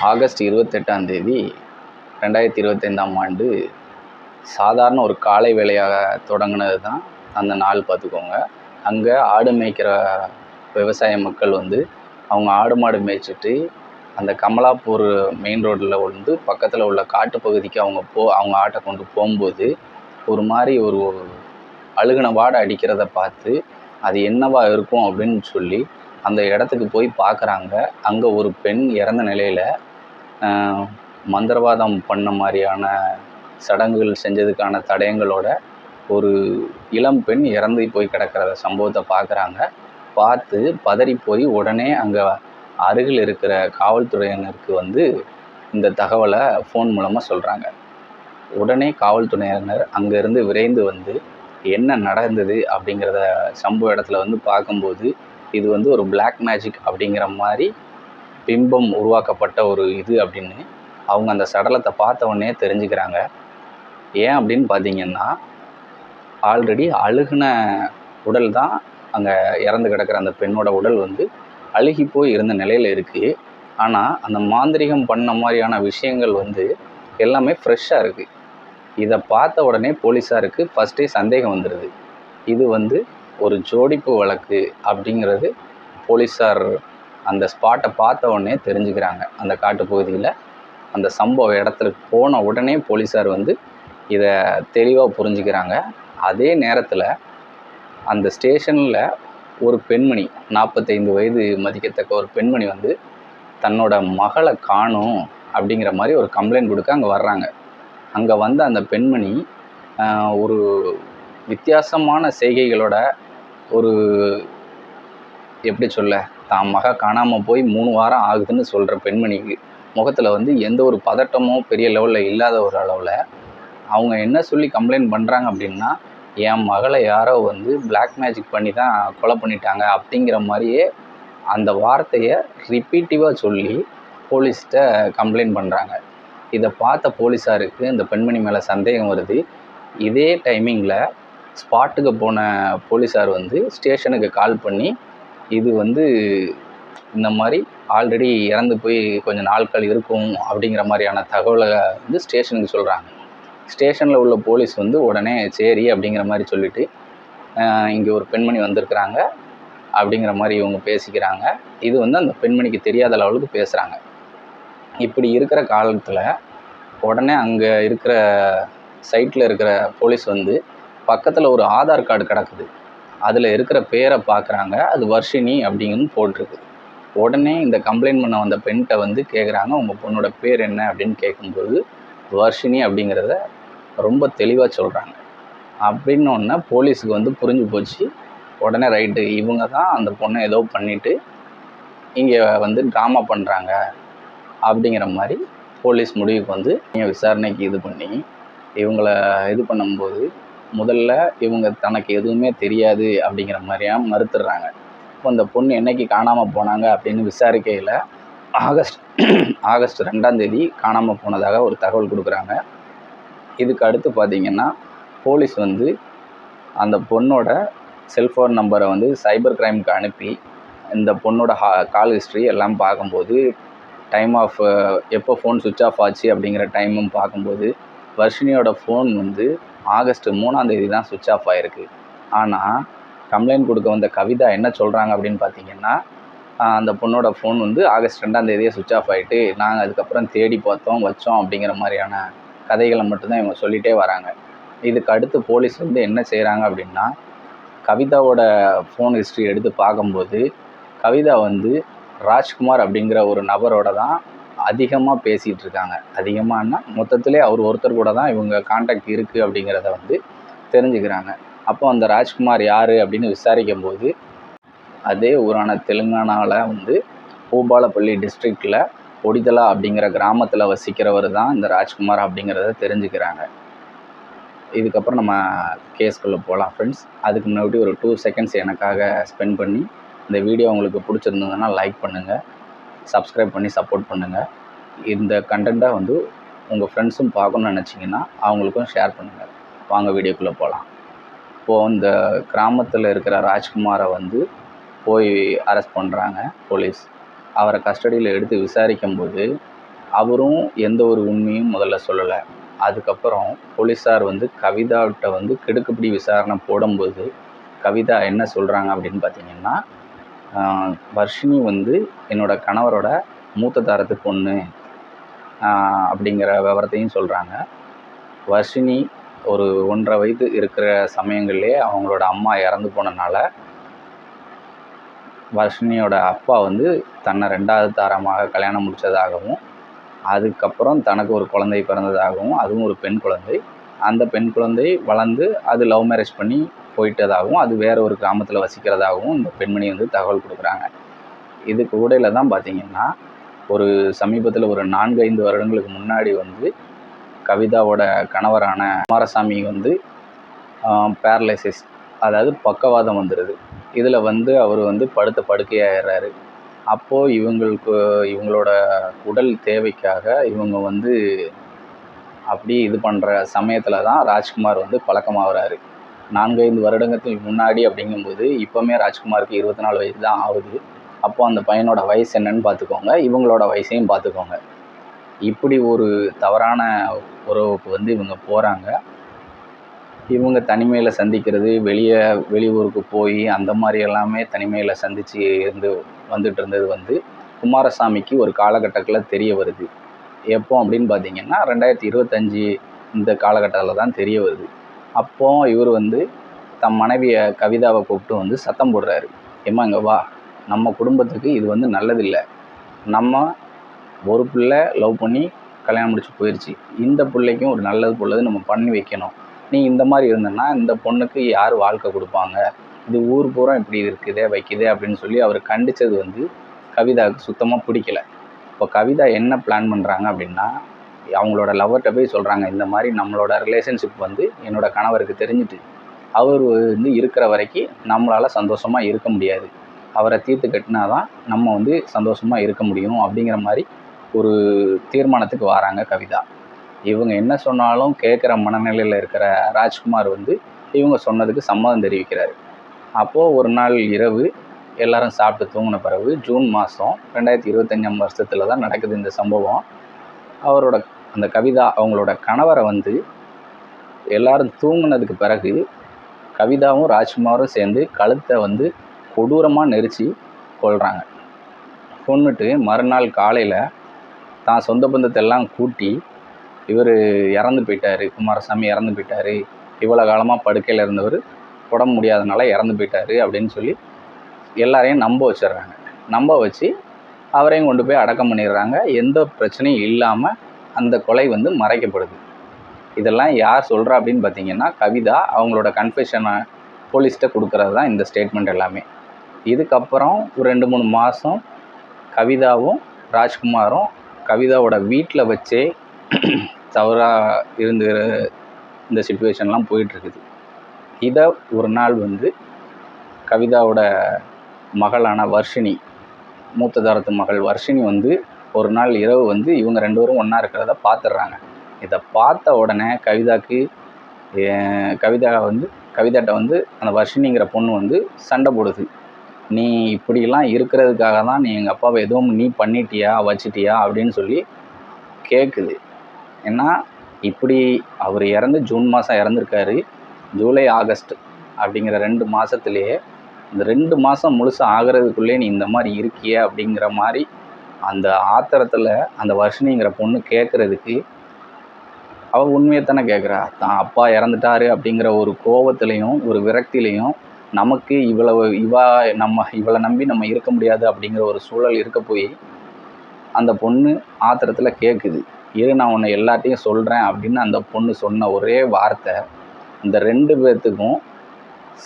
August இருபத்தெட்டாம் தேதி ரெண்டாயிரத்தி இருபத்தைந்தாம் ஆண்டு சாதாரண ஒரு காலை வேலையாக தொடங்கினது தான் அந்த நாள் பார்த்துக்கோங்க. அங்கே ஆடு மேய்க்கிற விவசாய மக்கள் வந்து அவங்க ஆடு மாடு மேய்ச்சிட்டு அந்த கமலாப்பூர் மெயின் ரோட்டில் வந்து பக்கத்தில் உள்ள காட்டுப்பகுதிக்கு அவங்க போ அவங்க ஆட்டை கொண்டு போகும்போது ஒரு மாதிரி ஒரு அழுகுன வாடை அடிக்கிறத பார்த்து அது என்னவா இருக்கும் அப்படின்னு சொல்லி அந்த இடத்துக்கு போய் பார்க்குறாங்க அங்கே ஒரு பெண் இறந்த நிலையில் மந்திரவாதம் பண்ண மாதிரியான சடங்குகள் செஞ்சதுக்கான தடயங்களோட ஒரு இளம் பெண் இறந்து போய் கிடக்கிற சம்பவத்தை பார்க்குறாங்க பார்த்து பதறி போய் உடனே அங்கே அருகில் இருக்கிற காவல்துறையினருக்கு வந்து இந்த தகவலை ஃபோன் மூலமாக சொல்கிறாங்க உடனே காவல்துறையினர் அங்கேருந்து விரைந்து வந்து என்ன நடந்தது? அப்படிங்கிறத சம்பவ இடத்துல வந்து பார்க்கும்போது இது வந்து ஒரு பிளாக் மேஜிக் அப்படிங்கிற மாதிரி பிம்பம் உருவாக்கப்பட்ட ஒரு இது அப்படின்னு அவங்க அந்த சடலத்தை பார்த்த உடனே தெரிஞ்சுக்கிறாங்க. ஏன் அப்படின்னு பார்த்தீங்கன்னா ஆல்ரெடி அழுகுன உடல் தான் அங்கே இறந்து கிடக்கிற அந்த பெண்ணோட உடல் வந்து அழுகி போய் இருந்த நிலையில் இருக்குது ஆனால் அந்த மாந்திரிகம் பண்ண மாதிரியான விஷயங்கள் வந்து எல்லாமே ஃப்ரெஷ்ஷாக இருக்குது இதை பார்த்த உடனே போலீஸாருக்கு ஃபஸ்ட்டே சந்தேகம் வந்துடுது இது வந்து ஒரு ஜோடிப்பு வழக்கு அப்படிங்கிறது போலீஸார் அந்த ஸ்பாட்டை பார்த்த உடனே தெரிஞ்சுக்கிறாங்க. அந்த காட்டுப்பகுதியில் அந்த சம்பவ இடத்துக்கு போன உடனே போலீஸார் வந்து இதை தெளிவாக புரிஞ்சுக்கிறாங்க. அதே நேரத்தில் அந்த ஸ்டேஷனில் ஒரு பெண்மணி நாற்பத்தைந்து வயது மதிக்கத்தக்க ஒரு பெண்மணி வந்து தன்னோட மகளை காணும் அப்படிங்கிற மாதிரி ஒரு கம்ப்ளைண்ட் கொடுக்க அங்கே வர்றாங்க. அங்கே வந்த அந்த பெண்மணி ஒரு வித்தியாசமான செய்கைகளோட ஒரு எப்படி சொல்ல தான் மக காணாமல் போய் மூணு வாரம் ஆகுதுன்னு சொல்கிற பெண்மணிக்கு முகத்தில் வந்து எந்த ஒரு பதட்டமோ பெரிய லெவலில் இல்லாத ஒரு அளவில் அவங்க என்ன சொல்லி கம்ப்ளைண்ட் பண்ணுறாங்க அப்படின்னா என் மகளை யாரோ வந்து பிளாக் மேஜிக் பண்ணி தான் கொலை பண்ணிட்டாங்க அப்படிங்கிற மாதிரியே அந்த வார்த்தையை ரிப்பீட்டிவாக சொல்லி போலீஸ்கிட்ட கம்ப்ளைண்ட் பண்ணுறாங்க இதை பார்த்த போலீஸாருக்கு இந்த பெண்மணி மேலே சந்தேகம் வருது. இதே டைமிங்கில் ஸ்பாட்டுக்கு போன போலீஸார் வந்து ஸ்டேஷனுக்கு கால் பண்ணி இது வந்து இந்த மாதிரி ஆல்ரெடி இறந்து போய் கொஞ்சம் நாட்கள் இருக்கும் அப்படிங்கிற மாதிரியான தகவலை வந்து ஸ்டேஷனுக்கு சொல்கிறாங்க ஸ்டேஷனில் உள்ள போலீஸ் வந்து உடனே சரி அப்படிங்கிற மாதிரி சொல்லிவிட்டு இங்கே ஒரு பெண்மணி வந்திருக்கிறாங்க அப்படிங்கிற மாதிரி இவங்க பேசிக்கிறாங்க. இது வந்து அந்த பெண்மணிக்கு தெரியாத லெவலுக்கு பேசுகிறாங்க இப்படி இருக்கிற காலத்தில் உடனே அங்கே இருக்கிற சைட்டில் இருக்கிற போலீஸ் வந்து பக்கத்தில் ஒரு ஆதார் கார்டு கிடக்குது. அதில் இருக்கிற பேரை பார்க்குறாங்க அது வர்ஷினி அப்படின்னு போட்டிருக்கு. உடனே இந்த கம்ப்ளைண்ட் பண்ண வந்த பெண்கிட்ட வந்து கேட்குறாங்க உங்கள் பொண்ணோட பேர் என்ன? அப்படின்னு கேட்கும்போது வர்ஷினி அப்படிங்கிறத ரொம்ப தெளிவாக சொல்கிறாங்க அப்படின்னோடனே போலீஸுக்கு வந்து புரிஞ்சு போச்சு. உடனே ரைட்டு இவங்க தான் அந்த பொண்ணை ஏதோ பண்ணிவிட்டு இங்கே வந்து ட்ராமா பண்ணுறாங்க அப்படிங்கிற மாதிரி போலீஸ் முடிவுக்கு வந்து நீங்கள் விசாரணைக்கு இது பண்ணி இவங்கள இது பண்ணும்போது முதல்ல இவங்க தனக்கு எதுவுமே தெரியாது அப்படிங்கிற மாதிரியாக மறுத்துடுறாங்க. இப்போ அந்த பொண்ணு என்னைக்கு காணாமல் போனாங்க அப்படின்னு விசாரிக்கையில் ஆகஸ்ட் ஆகஸ்ட் ரெண்டாம் தேதி காணாமல் போனதாக ஒரு தகவல் கொடுக்குறாங்க. இதுக்கு அடுத்து பார்த்திங்கன்னா போலீஸ் வந்து அந்த பொண்ணோட செல்ஃபோன் நம்பரை வந்து சைபர் க்ரைமுக்கு அனுப்பி இந்த பொண்ணோட ஹா கால் ஹிஸ்ட்ரி எல்லாம் பார்க்கும்போது டைம் ஆஃப் எப்போ ஃபோன் சுவிட்ச் ஆஃப் ஆச்சு அப்படிங்கிற டைமும் பார்க்கும்போது வர்ஷினியோட ஃபோன் வந்து ஆகஸ்ட் மூணாம் தேதி தான் சுவிட்ச் ஆஃப் ஆகிருக்கு ஆனால் கம்ப்ளைண்ட் கொடுக்க வந்த கவிதா என்ன சொல்கிறாங்க அப்படின்னு பார்த்தீங்கன்னா அந்த பொண்ணோட ஃபோன் வந்து ஆகஸ்ட் ரெண்டாம் தேதியே சுவிட்ச் ஆஃப் ஆகிட்டு நாங்கள் அதுக்கப்புறம் தேடி பார்த்தோம் வச்சோம் அப்படிங்கிற மாதிரியான கதைகளை மட்டும்தான் இவங்க சொல்லிகிட்டே வராங்க. இதுக்கு அடுத்து போலீஸ் வந்து என்ன செய்கிறாங்க அப்படின்னா கவிதாவோட ஃபோன் ஹிஸ்ட்ரி எடுத்து பார்க்கும்போது கவிதா வந்து ராஜ்குமார் அப்படிங்கிற ஒரு நபரோட தான் அதிகமாக பேசிகிட்டு இருக்காங்க அதிகமாகனா மொத்தத்திலே அவர் ஒருத்தர் கூட தான் இவங்க காண்டாக்ட் இருக்குது அப்படிங்கிறத வந்து தெரிஞ்சுக்கிறாங்க. அப்போ அந்த ராஜ்குமார் யார் அப்படின்னு விசாரிக்கும் போது அதே ஊரான தெலுங்கானாவில் வந்து பூபாலப்பள்ளி டிஸ்ட்ரிக்டில் ஒடிதலா அப்படிங்கிற கிராமத்தில் வசிக்கிறவர் தான் இந்த ராஜ்குமார் அப்படிங்கிறத தெரிஞ்சுக்கிறாங்க. இதுக்கப்புறம் நம்ம கேஸ்குள்ளே போகலாம் ஃப்ரெண்ட்ஸ் அதுக்கு முன்னாடி ஒரு டூ செகண்ட்ஸ் எனக்காக ஸ்பெண்ட் பண்ணி இந்த வீடியோ உங்களுக்கு பிடிச்சிருந்ததுன்னா லைக் பண்ணுங்கள் சப்ஸ்கிரைப் பண்ணி சப்போர்ட் பண்ணுங்கள் இந்த கண்டென்ட்டை வந்து உங்கள் ஃப்ரெண்ட்ஸும் பார்க்கணுன்னு நினச்சிங்கன்னா அவங்களுக்கும் ஷேர் பண்ணுங்கள் வாங்க வீடியோக்குள்ளே போகலாம் இப்போது இந்த கிராமத்தில் இருக்கிற ராஜ்குமாரை வந்து போய் அரெஸ்ட் பண்ணுறாங்க போலீஸ் அவரை கஸ்டடியில் எடுத்து விசாரிக்கும்போது அவரும் எந்த ஒரு உண்மையும் முதல்ல சொல்லலை. அதுக்கப்புறம் போலீஸார் வந்து கவிதாவிட்ட வந்து கிடுக்குப்பிடி விசாரணை போடும்போது கவிதா என்ன சொல்கிறாங்க அப்படின்னு பார்த்தீங்கன்னா வர்ஷினி வந்து என்னோட கணவரோட மூத்த தாரத்து பொண்ணு. அப்படிங்கிற விவரத்தையும் சொல்கிறாங்க வர்ஷினி ஒரு ஒன்றரை வயது இருக்கிற சமயங்கள்லேயே அவங்களோட அம்மா இறந்து போனனால வர்ஷினியோட அப்பா வந்து தன்னை ரெண்டாவது தாரமாக கல்யாணம் முடித்ததாகவும் அதுக்கப்புறம் தனக்கு ஒரு குழந்தை பிறந்ததாகவும் அதுவும் ஒரு பெண் குழந்தை. அந்த பெண் குழந்தை வளர்ந்து அது லவ் மேரேஜ் பண்ணி போயிட்டதாகவும் அது வேற ஒரு கிராமத்தில் வசிக்கிறதாகவும் இந்த பெண்மணி வந்து தகவல் கொடுக்குறாங்க. இதுக்கு உடையில் தான் பார்த்தீங்கன்னா ஒரு சமீபத்தில் ஒரு நான்கு ஐந்து வருடங்களுக்கு முன்னாடி வந்து கவிதாவோட கணவரான குமாரசாமி வந்து பேரலைசிஸ் அதாவது பக்கவாதம் வந்துடுது இதில் வந்து அவர் வந்து படுத்த படுக்கையாகிறாரு அப்போது இவங்களுக்கு இவங்களோட உடல் தேவைக்காக இவங்க வந்து அப்படி இது பண்ணுற சமயத்தில் தான் ராஜ்குமார் வந்து பழக்கமாகறாரு. நான்கைந்து வருடங்களுக்கு முன்னாடி அப்படிங்கும்போது இப்போவுமே ராஜ்குமாருக்கு இருபத்தி நாலு வயசு தான் ஆகுது. அப்போ அந்த பையனோட வயசு என்னன்னு பார்த்துக்கோங்க. இவங்களோட வயசையும் பார்த்துக்கோங்க. இப்படி ஒரு தவறான உறவுக்கு வந்து இவங்க போகிறாங்க இவங்க தனிமையில் சந்திக்கிறது வெளியே வெளியூருக்கு போய் அந்த மாதிரி எல்லாமே தனிமையில் சந்தித்து இருந்து வந்துட்டு இருந்தது வந்து குமாரசாமிக்கு ஒரு காலகட்டத்தில் தெரிய வருது. எப்போ அப்படின்னு பார்த்தீங்கன்னா ரெண்டாயிரத்தி இருபத்தஞ்சி இந்த காலகட்டத்தில் தான் தெரிய வருது. அப்போ இவர் வந்து தம் மனைவியை கவிதாவை கூப்பிட்டு வந்து சத்தம் போடுறாரு. ஏம்மா இங்கே வா. நம்ம குடும்பத்துக்கு இது வந்து நல்லதில்லை. நம்ம ஒரு பிள்ளை லவ் பண்ணி கல்யாணம் முடிச்சு போயிடுச்சு இந்த பிள்ளைக்கும் ஒரு நல்லது பொல்லது நம்ம பண்ணி வைக்கணும். நீ இந்த மாதிரி இருந்தன்னா இந்த பொண்ணுக்கு யார் வாழ்க்கை கொடுப்பாங்க? இது ஊர் பூரா இப்படி இருக்குதே வைக்குதே அப்படின்னு சொல்லி அவர் கண்டித்தது வந்து கவிதாவுக்கு சுத்தமாக பிடிக்கல. இப்போ கவிதா என்ன பிளான் பண்ணுறாங்க அப்படின்னா அவங்களோட லவ்வர்கிட்ட போய் சொல்கிறாங்க இந்த மாதிரி நம்மளோட ரிலேஷன்ஷிப் வந்து என்னோட கணவருக்கு தெரிஞ்சுட்டு அவர் வந்து இருக்கிற வரைக்கும் நம்மளால் சந்தோஷமாக இருக்க முடியாது. அவரை தீர்த்து கட்டினா தான் நம்ம வந்து சந்தோஷமாக இருக்க முடியும் அப்படிங்கிற மாதிரி ஒரு தீர்மானத்துக்கு வராங்க கவிதா. இவங்க என்ன சொன்னாலும் கேட்குற மனநிலையில் இருக்கிற ராஜ்குமார் வந்து இவங்க சொன்னதுக்கு சம்மதம் தெரிவிக்கிறாரு. அப்போது ஒரு நாள் இரவு எல்லாரும் சாப்பிட்டு தூங்கின பிறகு ஜூன் மாதம் ரெண்டாயிரத்தி இருபத்தஞ்சாம் வருஷத்தில் தான் நடக்குது இந்த சம்பவம். அவரோட அந்த கவிதா அவங்களோட கணவரை வந்து எல்லாரும் தூங்கினதுக்கு பிறகு கவிதாவும் ராஜ்குமாரும் சேர்ந்து கழுத்தை வந்து கொடூரமாக நெரிச்சு கொள்கிறாங்க கொண்டுட்டு மறுநாள் காலையில் தான் சொந்த பந்தத்தெல்லாம் கூட்டி இவர் இறந்து போயிட்டாரு. குமாரசாமி இறந்து போயிட்டாரு. இவ்வளோ காலமாக படுக்கையில் இருந்தவர் உடம்பு முடியாதனால இறந்து போயிட்டாரு அப்படின்னு சொல்லி எல்லாரையும் நம்ப வச்சிடுறாங்க. நம்ப வச்சு அவரையும் கொண்டு போய் அடக்கம் பண்ணிடுறாங்க. எந்த பிரச்சனையும் இல்லாமல் அந்த கொலை வந்து மறைக்கப்படுது. இதெல்லாம் யார் சொல்கிறா அப்படின்னு பார்த்தீங்கன்னா கவிதா அவங்களோட கன்ஃபெஷனை போலீஸ்கிட்ட கொடுக்கறது தான் இந்த ஸ்டேட்மெண்ட் எல்லாமே. இதுக்கப்புறம் ஒரு ரெண்டு மூணு மாதம் கவிதாவும் ராஜ்குமாரும் கவிதாவோட வீட்டில் வச்சே தவறாக இருந்து இந்த சுச்சுவேஷன்லாம் போயிட்டுருக்குது இதை ஒரு நாள் வந்து கவிதாவோட மகளான வர்ஷினி மூத்த தாரத்து மகள் வர்ஷினி வந்து ஒரு நாள் இரவு வந்து இவங்க ரெண்டு பேரும் ஒன்றா இருக்கிறத பார்த்துடுறாங்க இதை பார்த்த உடனே கவிதாக்கு கவிதா வந்து கவிதாட்ட வந்து அந்த வர்ஷினிங்கிற பொண்ணு வந்து சண்டை போடுது. நீ இப்படிலாம் இருக்கிறதுக்காக தான் நீ எங்கள் அப்பாவை எதுவும் நீ பண்ணிட்டியா வச்சிட்டியா? அப்படின்னு சொல்லி கேட்குது ஏன்னா இப்படி அவர் இறந்து ஜூன் மாதம் இறந்துருக்காரு. ஜூலை ஆகஸ்ட் அப்படிங்கிற ரெண்டு மாதத்துலேயே இந்த ரெண்டு மாதம் முழுசாக ஆகிறதுக்குள்ளே நீ இந்த மாதிரி இருக்கிய அப்படிங்கிற மாதிரி அந்த ஆத்திரத்தில் அந்த வர்ஷினிங்கிற பொண்ணு கேட்குறதுக்கு அவள் உண்மையை தானே கேட்குறா தான் அப்பா இறந்துட்டாரு அப்படிங்கிற ஒரு கோபத்துலேயும் ஒரு விரக்தியிலையும் நமக்கு இவ்வளவு இவா நம்ம இவளை நம்பி நம்ம இருக்க முடியாது அப்படிங்கிற ஒரு சூழல் இருக்க போய் அந்த பொண்ணு ஆத்திரத்தில் கேட்குது இரு நான் உன்னை எல்லாத்தையும் சொல்கிறேன் அப்படின்னு அந்த பொண்ணு சொன்ன ஒரே வார்த்தை இந்த ரெண்டு பேர்த்துக்கும்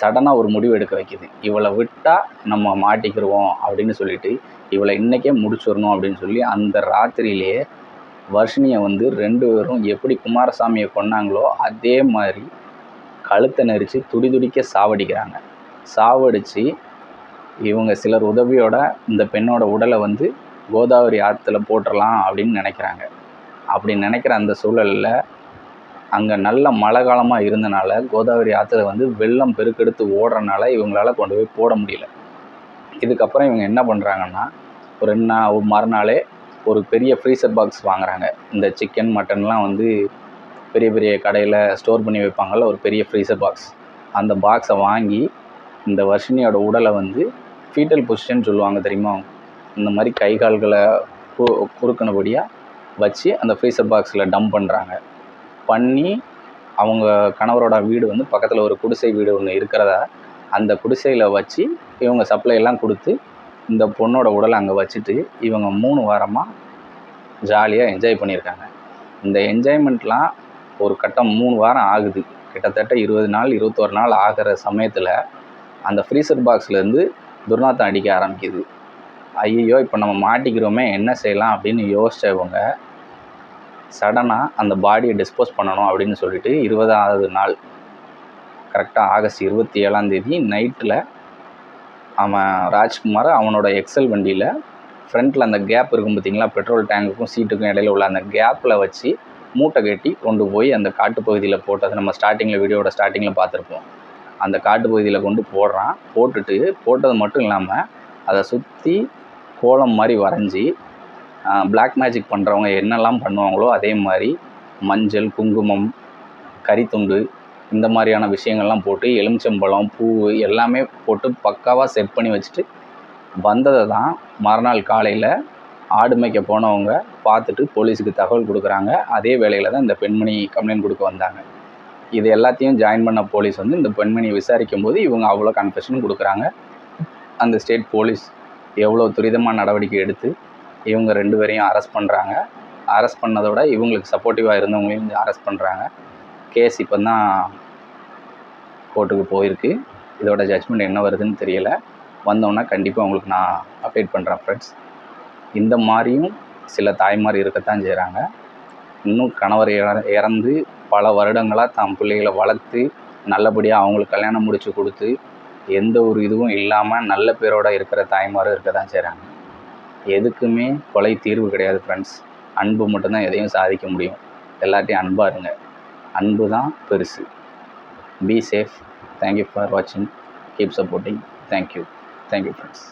சடனாக ஒரு முடிவு எடுக்க வைக்குது. இவளை விட்டால் நம்ம மாட்டிக்கிடுவோம் அப்படின்னு சொல்லிட்டு இவளை இன்றைக்கே முடிச்சிடணும் அப்படின்னு சொல்லி அந்த ராத்திரியிலேயே வர்ஷினியை வந்து ரெண்டு பேரும் எப்படி குமாரசாமியை கொன்னாங்களோ அதே மாதிரி கழுத்தை நெரிச்சு துடி துடிக்க சாவடிக்கிறாங்க. சாவடித்து இவங்க சிலர் உதவியோட இந்த பெண்ணோட உடலை வந்து கோதாவரி ஆற்றுல போட்டுடலாம் அப்படின்னு நினைக்கிறாங்க. அப்படி நினைக்கிற அந்த சூழலில் அங்கே நல்ல மழை காலமாக இருந்தனால கோதாவரி ஆற்றுல வந்து வெள்ளம் பெருக்கெடுத்து ஓடுறனால இவங்களால கொண்டு போய் போட முடியல. இதுக்கப்புறம் இவங்க என்ன பண்ணுறாங்கன்னா ரெண்டு நாள் மறுநாளே ஒரு பெரிய ஃப்ரீசர் பாக்ஸ் வாங்குறாங்க. இந்த சிக்கன் மட்டன்லாம் வந்து பெரிய பெரிய கடையில் ஸ்டோர் பண்ணி வைப்பாங்கள்ல ஒரு பெரிய ஃப்ரீசர் பாக்ஸ் அந்த பாக்ஸை வாங்கி இந்த வர்ஷினியோட உடலை வந்து ஃபீட்டல் பொசிஷன் சொல்லுவாங்க தெரியுமா? இந்த மாதிரி கை கால்களை கு குறுக்கினபடியாக வச்சு அந்த ஃப்ரீசர் பாக்ஸில் டம்ப் பண்ணுறாங்க பண்ணி அவங்க கணவரோட வீடு வந்து பக்கத்தில் ஒரு குடிசை வீடு ஒன்று இருக்கிறதா அந்த குடிசையில் வச்சு இவங்க சப்ளை எல்லாம் கொடுத்து இந்த பொண்ணோட உடலை அங்கே வச்சுட்டு இவங்க மூணு வாரமாக ஜாலியாக என்ஜாய் பண்ணியிருக்காங்க. இந்த என்ஜாய்மெண்ட்லாம் ஒரு கட்டம் மூணு வாரம் ஆகுது. கிட்டத்தட்ட இருபது நாள் இருபத்தோரு நாள் ஆகிற சமயத்தில் அந்த ஃப்ரீசர் பாக்ஸ்லேருந்து துர்நாத்தம் அடிக்க ஆரம்பிக்குது. ஐயோ இப்போ நம்ம மாட்டிக்கிறோமே என்ன செய்யலாம் அப்படின்னு யோசிச்சவங்க சடனாக அந்த பாடியை டிஸ்போஸ் பண்ணணும் அப்படின்னு சொல்லிட்டு இருபதாவது நாள் கரெக்டாக ஆகஸ்ட் இருபத்தி ஏழாம் தேதி நைட்டில் அவன் ராஜ்குமார் அவனோட எக்ஸல் வண்டியில் ஃப்ரண்ட்டில் அந்த கேப் இருக்கும் பார்த்தீங்களா? பெட்ரோல் டேங்குக்கும் சீட்டுக்கும் இடையில உள்ள அந்த கேப்பில் வச்சு மூட்டை கட்டி கொண்டு போய் அந்த காட்டு பகுதியில் போட்டதை நம்ம ஸ்டார்டிங்கில் வீடியோட ஸ்டார்டிங்கில் பார்த்துருப்போம். அந்த காட்டு பகுதியில் கொண்டு போடுறான். போட்டுட்டு போட்டது மட்டும் இல்லாமல் அதை சுற்றி கோலம் மாதிரி வரைஞ்சி பிளாக் மேஜிக் பண்ணுறவங்க என்னெல்லாம் பண்ணுவாங்களோ அதே மாதிரி மஞ்சள் குங்குமம் கரித்துண்டு இந்த மாதிரியான விஷயங்கள்லாம் போட்டு எலுமிச்சம்பழம் பூ எல்லாமே போட்டு பக்காவாக செட் பண்ணி வச்சுட்டு வந்ததை தான் மறுநாள் காலையில் ஆடு மேய்க்க போனவங்க பார்த்துட்டு போலீஸுக்கு தகவல் கொடுக்குறாங்க. அதே வேலையில் தான் இந்த பெண்மணி கம்ப்ளைண்ட் கொடுக்க வந்தாங்க. இது எல்லாத்தையும் ஜாயின் பண்ண போலீஸ் வந்து இந்த பெண்மணியை விசாரிக்கும் போது இவங்க அவ்வளோ கன்ஃபெஷனும் கொடுக்குறாங்க. அந்த ஸ்டேட் போலீஸ் எவ்வளோ துரிதமாக நடவடிக்கை எடுத்து இவங்க ரெண்டு பேரையும் அரெஸ்ட் பண்ணுறாங்க அரெஸ்ட் பண்ணதோட இவங்களுக்கு சப்போர்ட்டிவாக இருந்தவங்களையும் அரெஸ்ட் பண்ணுறாங்க கேஸ் இப்போ தான் கோர்ட்டுக்கு போயிருக்கு. இதோட ஜட்ஜ்மெண்ட் என்ன வருதுன்னு தெரியலை. வந்தோன்னா கண்டிப்பாக உங்களுக்கு நான் அப்டேட் பண்ணுறேன் ஃப்ரெண்ட்ஸ் இந்த மாதிரியும் சில தாய்மார் இருக்கத்தான் செய்கிறாங்க இன்னும் கணவர் இற இறந்து பல வருடங்களாக தம் பிள்ளைகளை வளர்த்து நல்லபடியாக அவங்களுக்கு கல்யாணம் முடித்து கொடுத்து எந்த ஒரு இதுவும் இல்லாமல் நல்ல பேரோடு இருக்கிற தாய்மாரும் இருக்க தான் செய்கிறாங்க எதுக்குமே கொலை தீர்வு கிடையாது ஃப்ரெண்ட்ஸ் அன்பு மட்டும்தான் எதையும் சாதிக்க முடியும். எல்லாத்தையும் அன்பாக இருங்க. அன்பு தான் பெருசு be safe thank you for வாட்சிங் keep supporting thank you thank you friends